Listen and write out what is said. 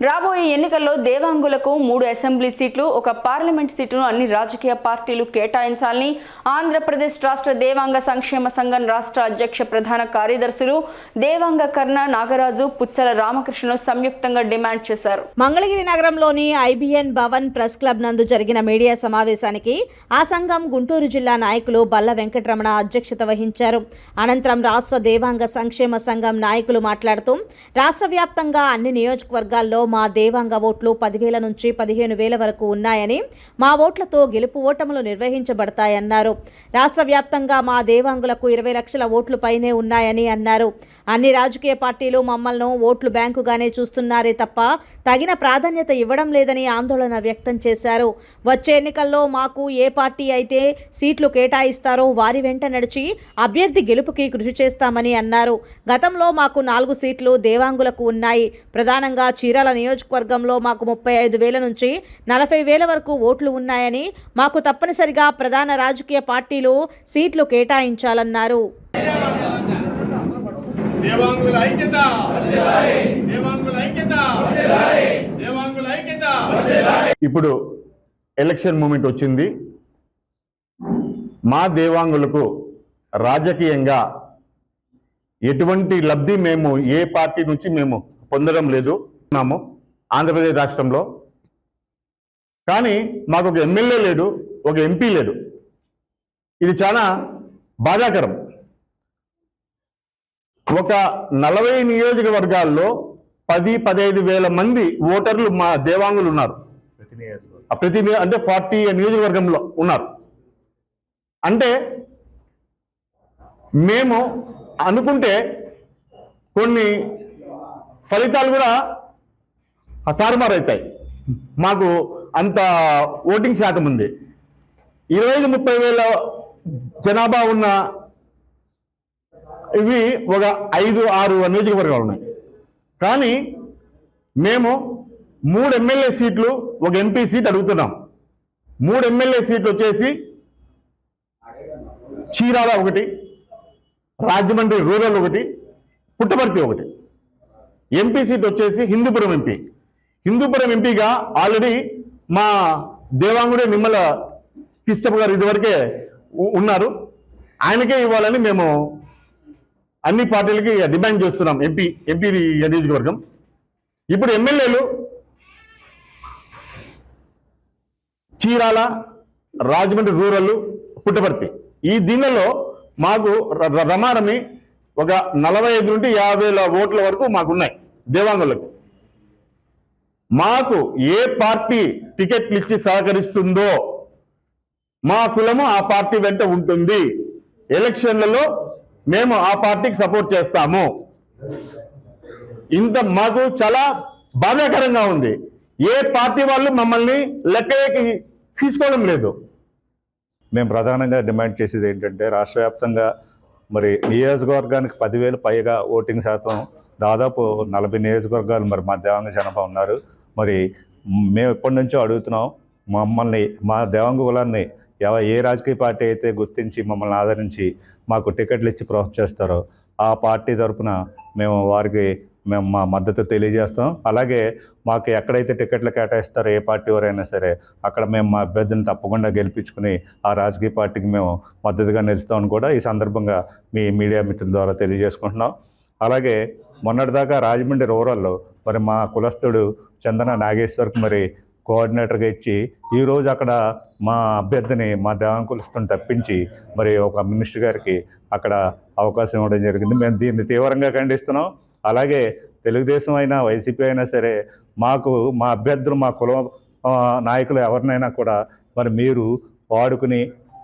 రాబోయే ఎన్నికల్లో దేవాంగులకు మూడు అసెంబ్లీ సీట్లు ఒక పార్లమెంట్ సీటును అన్ని రాజకీయ పార్టీలు కేటాయించాలని ఆంధ్రప్రదేశ్ రాష్ట్ర దేవాంగ సంక్షేమ సంఘం రాష్ట్ర అధ్యక్ష ప్రధాన కార్యదర్శులు దేవాంగ కర్ణ నాగరాజు పుచ్చల రామకృష్ణ సంయుక్తంగా డిమాండ్ చేశారు. మంగళగిరి నగరంలోని ఐబిఎన్ భవన్ ప్రెస్ క్లబ్ నందు జరిగిన మీడియా సమావేశానికి ఆ సంఘం గుంటూరు జిల్లా నాయకులు బల్ల వెంకటరమణ అధ్యక్షత వహించారు. అనంతరం రాష్ట్ర దేవాంగ సంక్షేమ సంఘం నాయకులు మాట్లాడుతూ రాష్ట్ర వ్యాప్తంగా అన్ని నియోజకవర్గాల్లో మా దేవాంగ ఓట్లు పదివేల నుంచి పదిహేను వేల వరకు ఉన్నాయని మా ఓట్లతో గెలుపు ఓటములు నిర్వహించబడతాయన్నారు. రాష్ట్ర వ్యాప్తంగా మా దేవాంగులకు ఇరవై లక్షల ఓట్లు పైనే ఉన్నాయని అన్నారు. అన్ని రాజకీయ పార్టీలు మమ్మల్ని ఓట్లు బ్యాంకుగానే చూస్తున్నారే తప్ప తగిన ప్రాధాన్యత ఇవ్వడం లేదని ఆందోళన వ్యక్తం చేశారు. వచ్చే ఎన్నికల్లో మాకు ఏ పార్టీ అయితే సీట్లు కేటాయిస్తారో వారి వెంట నడిచి అభ్యర్థి గెలుపుకి కృషి చేస్తామని అన్నారు. గతంలో మాకు నాలుగు సీట్లు దేవాంగులకు ఉన్నాయి. ప్రధానంగా చీరాల నియోజకవర్గంలో మాకు ముప్పై ఐదు వేల నుంచి నలభై వేల వరకు ఓట్లు ఉన్నాయని మాకు తప్పనిసరిగా ప్రధాన రాజకీయ పార్టీలు సీట్లు కేటాయించాలన్నారు. దేవాంగుల ఐక్యత! దేవాంగుల ఐక్యత! దేవాంగుల ఐక్యత! ఇప్పుడు ఎలక్షన్ మూమెంట్ వచ్చింది. మా దేవాంగులకు రాజకీయంగా ఎటువంటి లబ్ధి మేము ఏ పార్టీ నుంచి మేము పొందడం లేదు. ఉన్నాము ఆంధ్రప్రదేశ్ రాష్ట్రంలో. కానీ మాకు ఒక ఎమ్మెల్యే లేడు ఒక ఎంపీ లేడు. ఇది చాలా బాధాకరం. ఒక నలభై నియోజకవర్గాల్లో పది పదహైదు వేల మంది ఓటర్లు మా దేవాంగులు ఉన్నారు. ప్రతి అంటే ఫార్టీ నియోజకవర్గంలో ఉన్నారు. అంటే మేము అనుకుంటే కొన్ని ఫలితాలు కూడా తారుమారైతాయి మాకు అంత ఓటింగ్ శాతం ఉంది. ఇరవై ఐదు ముప్పై వేల జనాభా ఉన్న ఇవి ఒక ఐదు ఆరు నియోజకవర్గాలు ఉన్నాయి. కానీ మేము మూడు ఎమ్మెల్యే సీట్లు ఒక ఎంపీ సీట్ అడుగుతున్నాం. మూడు ఎమ్మెల్యే సీట్లు వచ్చేసి చీరాల ఒకటి రాజమండ్రి రూరల్ ఒకటి పుట్టపర్తి ఒకటి. ఎంపీ సీట్ వచ్చేసి హిందూపురం ఎంపీ. హిందూపురం ఎంపీగా ఆల్రెడీ మా దేవాంగుడే నిమ్మల కిష్టప్ గారు ఇదివరకే ఉన్నారు. ఆయనకే ఇవ్వాలని మేము అన్ని పార్టీలకి డిమాండ్ చేస్తున్నాం. ఎంపీ ఎంపీ నియోజకవర్గం. ఇప్పుడు ఎమ్మెల్యేలు చీరాల రాజమండ్రి రూరల్ పుట్టపర్తి. ఈ దీనిలో మాకు ర- రమారమి ఒక నలభై ఐదు నుండి యాభై ఓట్ల వరకు మాకున్నాయి దేవాంగులకు. మాకు ఏ పార్టీ టికెట్లు ఇచ్చి సహకరిస్తుందో మా కులము ఆ పార్టీ వెంట ఉంటుంది. ఎలక్షన్లలో మేము ఆ పార్టీకి సపోర్ట్ చేస్తాము. ఇంత మాకు చాలా బాధాకరంగా ఉంది. ఏ పార్టీ వాళ్ళు మమ్మల్ని లెక్కకి తీసుకోవడం లేదు. మేము ప్రధానంగా డిమాండ్ చేసేది ఏంటంటే రాష్ట్ర వ్యాప్తంగా మరి నియోజకవర్గానికి పదివేలు పైగా ఓటింగ్ శాతం దాదాపు నలభై నియోజకవర్గాలు మరి మా దేవాంగ జనాభా ఉన్నారు. మరి మేము ఎప్పటి నుంచో అడుగుతున్నాం మమ్మల్ని మా దేవాంగ కులాన్ని ఎవ ఏ రాజకీయ పార్టీ అయితే గుర్తించి మమ్మల్ని ఆదరించి మాకు టికెట్లు ఇచ్చి ప్రోత్సహిస్తారో ఆ పార్టీ తరఫున మేము వారికి మేము మా మద్దతు తెలియజేస్తాం. అలాగే మాకు ఎక్కడైతే టికెట్లు కేటాయిస్తారో ఏ పార్టీ వారైనా సరే అక్కడ మేము మా అభ్యర్థిని తప్పకుండా గెలిపించుకుని ఆ రాజకీయ పార్టీకి మేము మద్దతుగా నిలుస్తామని కూడా ఈ సందర్భంగా మీ మీడియా మిత్రుల ద్వారా తెలియజేసుకుంటున్నాం. అలాగే మొన్నటిదాకా రాజమండ్రి రూరల్లో మరి మా కులస్థుడు చందన నాగేశ్వర్కి మరి కోఆర్డినేటర్గా ఇచ్చి ఈరోజు అక్కడ మా అభ్యర్థిని మా దేవాంకులస్తుని తప్పించి మరి ఒక మినిస్టర్ గారికి అక్కడ అవకాశం ఇవ్వడం జరిగింది. మేము దీన్ని తీవ్రంగా ఖండిస్తున్నాం. అలాగే తెలుగుదేశం అయినా వైసీపీ అయినా సరే మాకు మా అభ్యర్థులు మా కుల నాయకులు ఎవరినైనా కూడా మరి మీరు వాడుకుని